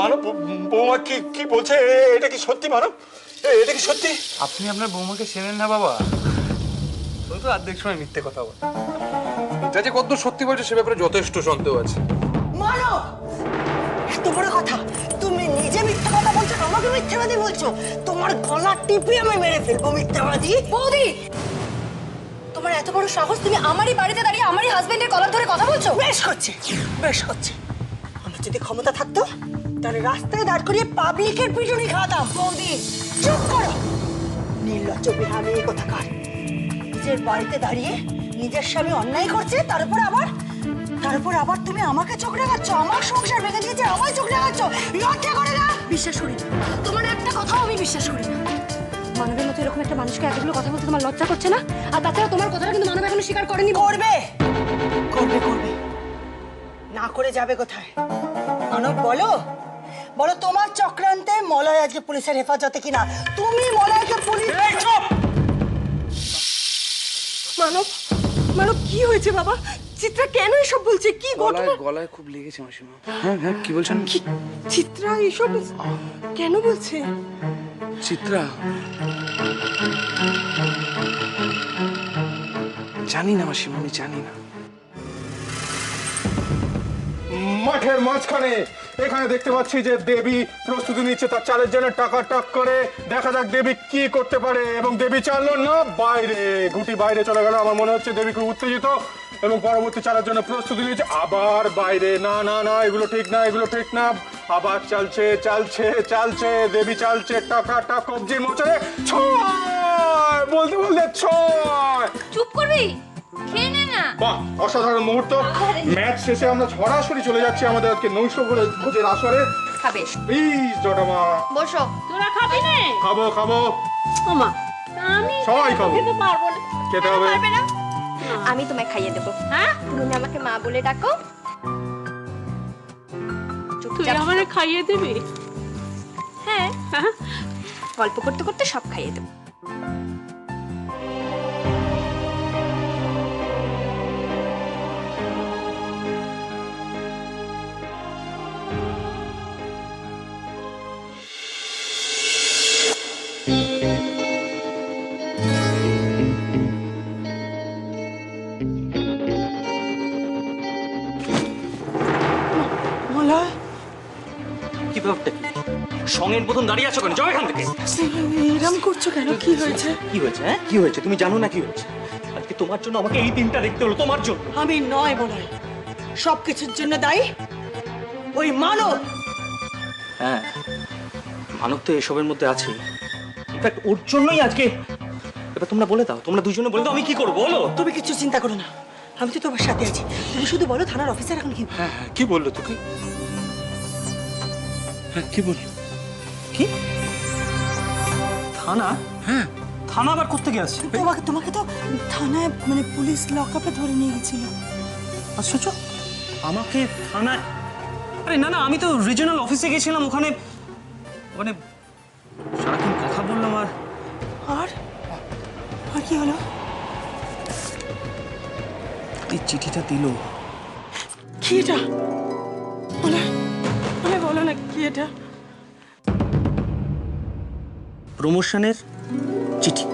মানব বৌমা কি কি বলছে? এটা কি সত্যি মানব? এটা কি সত্যি? আপনি আপনার বৌমাকে চেনেন না বাবা। ও তো অর্ধেক সময় মিথ্যে কথা বলে। যা যে কত সত্যি বলছে সে ব্যাপারে যথেষ্ট সন্দেহ আছে। মানব! এত বড় কথা! তুমি নিজে মিথ্যা কথা বলছো আমাকে মিথ্যাবাদী বলছো। তোমার গলা টিপে আমি মেরে ফেলব মিথ্যাবাদী। বৌদি! তোমার এত বড় সাহস তুমি আমারই বাড়িতে দাঁড়িয়ে আমারই হাজবেন্ডের কলার ধরে কথা বলছো? বেশ করছে বেশ করছে। আমার যদি ক্ষমতা থাকতো তাহলে রাস্তায় দাঁড় করিয়ে পাবলিকের পিটুনি খাওয়াতাম বৌদি চুপ করো। নির্লজ্জ বিহামি কোথাকার। নিজের বাড়িতে দাঁড়িয়ে নিজের স্বামী অন্যায় করছে তার উপর আবার তার উপর আবার তুমি আমাকে চোখ রাখাচ্ছ আমার সংসার ভেঙে দিয়েছে আমায় চোখ রাখাচ্ছ লজ্জা করে না। বিশ্বাস করি। তোমার একটা কথাও আমি বিশ্বাস করি না। মানবের মতো এরকম একটা মানুষকে এতগুলো কথা বলতে তোমার লজ্জা করছে না? আর তাছাড়া তোমার কথাটা কিন্তু মানব এখনও স্বীকার করেনি। করবে। করবে করবে। না করে যাবে কোথায়? মানব বলো। বলো তোমার চক্রান্তে মলয় আজকে পুলিশের হেফাজতে কিনা? তুমি মলয়কে পুলিশ মানব মানব কি হয়েছে বাবা? চিত্রা কেন এসব বলছে? কি গলায় ঘটনা? গলায় খুব লেগেছে মাসিমা। হ্যাঁ হ্যাঁ কি বলছেন? কি? চিত্রা এসব কেন বলছে? চিত্রা। জানি না মাসিমা আমি জানি না। মাঠের মাঝখানে এখানে দেখতে পাচ্ছি যে দেবী প্রস্তুতি নিচ্ছে, তার চালের জন্য টাকা টাক করে। দেখা যাক দেবী কি করতে পারে। এবং দেবী চাললো না, বাইরে। গুটি বাইরে চলে গেল। আমার মনে হচ্ছে দেবী খুব উত্তেজিত এবং পরবর্তী চালের জন্য প্রস্তুতি নিচ্ছে আবার বাইরে। না না না, এগুলো ঠিক না, এগুলো ঠিক না। আবার চালছে চালছে চালছে। দেবী চালছে। টাকা টাক কবজির মোচে ছয়! বলতে বলতে ছয়! চুপ করবি? খেয়ে বাহ অসাধারণ মুহূর্ত। ম্যাচ শেষে আমরা সরাসরি চলে যাচ্ছি আমাদের আজকে নৈশ ভোজের আসরে। খাবে। প্লিজ জটামা। বসো। তোরা খাবি না? খাব খাব। ওমা আমি সবাই খাব। খেতে পারব না। খেতে হবে। আমি তোমায় খাইয়ে দেবো। হ্যাঁ? তুমি আমাকে মা বলে ডাকো। তুই আমারে খাইয়ে দিবি? হ্যাঁ। হ্যাঁ? গল্প করতে করতে সব খাইয়ে দেবো। মলয় কি ব্যাপারটা কি সঙ্গের মতন দাঁড়িয়ে আছো কেন? যাও এখান থেকে। এরম করছ কেন? কি হয়েছে? কি হয়েছে হ্যাঁ? কি হয়েছে? তুমি জানো না কি হয়েছে? আজকে তোমার জন্য আমাকে এই দিনটা দেখতে হলো তোমার জন্য। আমি নয় মলয় সব কিছুর জন্য দায়ী? ওই মানব! হ্যাঁ। মানব তো এসবের মধ্যে আছে। ইনফ্যাক্ট ওর জন্যই আজকে এবার তোমরা বলে দাও। তোমরা দুজনে বলে দাও আমি কি করব? বলো। তুমি কিছু চিন্তা করো না। আমি তো তোমার সাথে আছি। তুমি শুধু বলো থানার অফিসার এখন কি? হ্যাঁ হ্যাঁ কি বলল তোকে? হ্যাঁ কি বলল? কি? থানা? হ্যাঁ। থানা আবার কোথেকে আসছে? তোমাকে তোমাকে তো থানায় মানে পুলিশ লকআপে ধরে নিয়ে গেছিল। আশ্চর্য আমাকে থানায় আরে না না আমি তো রিজিওনাল অফিসে গেছিলাম ওখানে ওখানে সারাক্ষণ কথা বললাম আর আর? আর কি হলো? এই চিঠিটা দিল। কি এটা? বলো না কি এটা? প্রমোশনের চিঠি।